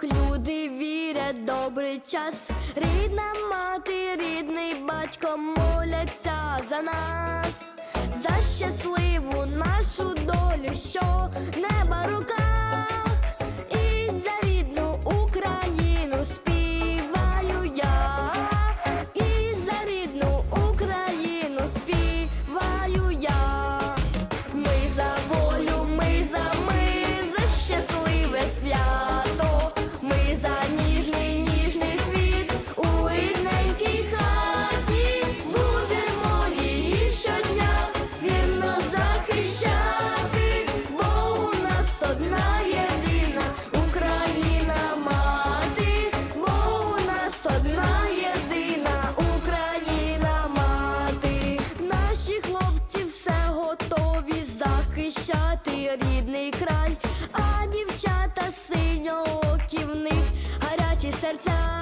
зірок люди вірять добрий час. Рідна мати, рідний батько моляться за нас, за щасливу нашу долю, що рідний край, а дівчата синьо оківних, гарячі серця.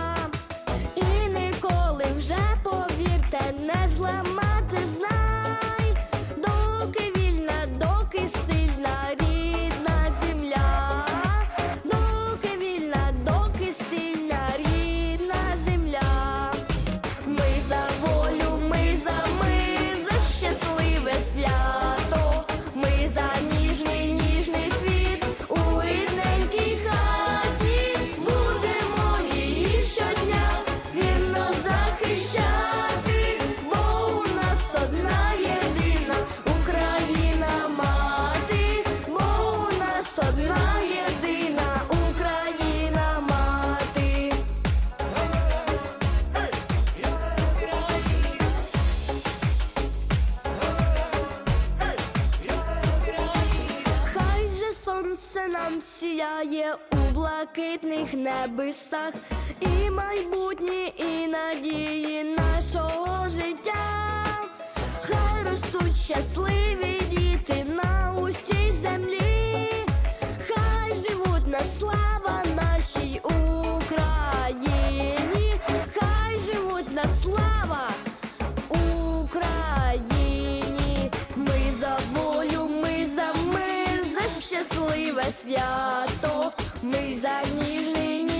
там сіяє у блакитних небесах, і майбутні, і надії нашого життя, хай ростуть щасливі діти на усій землі, хай живуть на слава нашій Україні, хай живуть на слава. щасливе свято, ми за ніжний.